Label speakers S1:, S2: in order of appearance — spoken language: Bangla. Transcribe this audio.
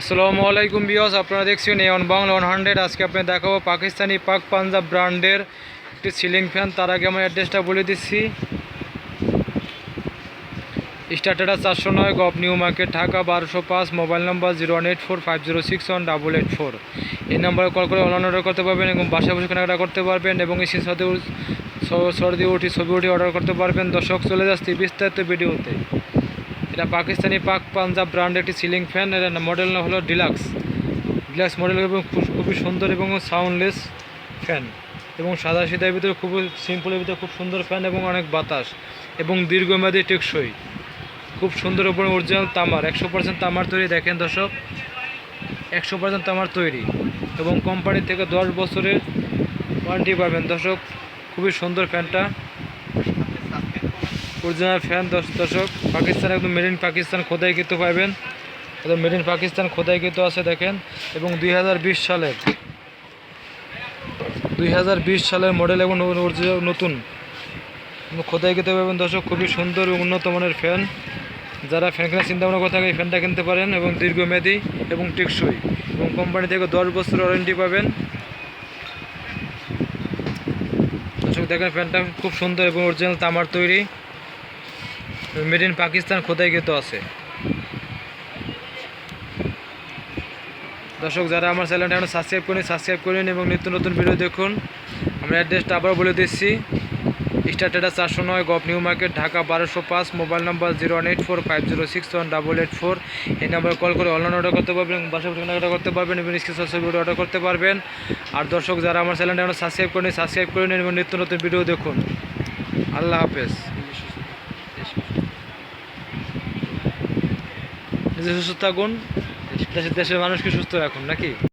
S1: আসসালামু আলাইকুম বিয়স আপনারা দেখছেন A on Bangla one hundred আজকে আপনি দেখাবো পাকিস্তানি পাক পাঞ্জাব ব্র্যান্ডের একটি সিলিং ফ্যান। তার আগে আমার অ্যাড্রেসটা বলে দিচ্ছি। স্টার্টারা চারশো নয় গভ নিউ মার্কেট, ঢাকা বারোশো পাঁচ, mobile number zero one eight four, five zero six one, double eight four. এই নাম্বারে কল করে অনলাইন অর্ডার করতে পারবেন এবং বাসায় বসে কেনাকাটা করতে পারবেন এবং এই সাথে সর্দি উঠি ছবি উঠি অর্ডার করতে পারবেন। দর্শক, চলে যাচ্ছে বিস্তারিত ভিডিওতে। এটা পাকিস্তানি পাক পাঞ্জাব ব্র্যান্ড একটি সিলিং ফ্যান এর মডেল হলো ডিলাক্স ডিলাক্স মডেল এবং খুবই সুন্দর এবং সাউন্ডলেস ফ্যান এবং সাদা সিধার ভিতরে খুবই সিম্পলের ভিতরে খুব সুন্দর ফ্যান এবং অনেক বাতাস। এবং দীর্ঘমেয়াদী টেকসই। খুব সুন্দর উপরে অরিজিনাল তামার। একশো পার্সেন্ট তামার তৈরি, দেখেন দর্শক। একশো পার্সেন্ট তামার তৈরি। এবং কোম্পানি থেকে দশ বছরের ওয়ারেন্টি পাবেন। দর্শক, খুবই সুন্দর ফ্যানটা অরিজিনাল ফ্যান দর্শক, পাকিস্তান একদম মেড ইন পাকিস্তান খোদাই কিন্তু পাবেন। একদম মেড ইন পাকিস্তান খোদাই কিন্তু আছে দেখেন। এবং দুই সালের দুই সালের মডেল এবং নতুন খোদাই কিনতে পারবেন দর্শক, খুবই সুন্দর এবং উন্নত মানের ফ্যান। যারা ফ্যান কেনার চিন্তা ভাবনা করে থাকে, এই ফ্যানটা কিনতে পারেন এবং দীর্ঘমেয়াদী এবং টেকসই। এবং কোম্পানি থেকে দশ বছর ওয়ারেন্টি পাবেন। দর্শক, দেখেন ফ্যানটা খুব সুন্দর এবং অরিজিনাল তামার তৈরি। মেড ইন পাকিস্তান কিন্তু আছে। দর্শক, যারা আমার চ্যানেলটা এখন সাবস্ক্রাইব করেন সাবস্ক্রাইব করেন এবং নিত্য নতুন ভিডিও দেখুন, আমরা অ্যাড্রেসটা আবার বলে দিচ্ছি। স্টার্টেডা চারশো নয় গভ নিউ মার্কেট ঢাকা বারোশো পাঁচ mobile number zero one eight four five zero six one double eight four এই নাম্বারে কল করে অনলাইন অর্ডার করতে পারবেন বাসা অর্ডার করতে পারবেন এবং স্ক্রিন ছবি অর্ডার করতে পারবেন। আর দর্শক, যারা আমার চ্যানেলটা এখন সাবস্ক্রাইব করেন সাবস্ক্রাইব করে নিন এবং নিত্য নতুন ভিডিও দেখুন। আল্লাহ হাফেজ। সুস্থ থাকুন। দেশের মানুষকে সুস্থ রাখুন নাকি?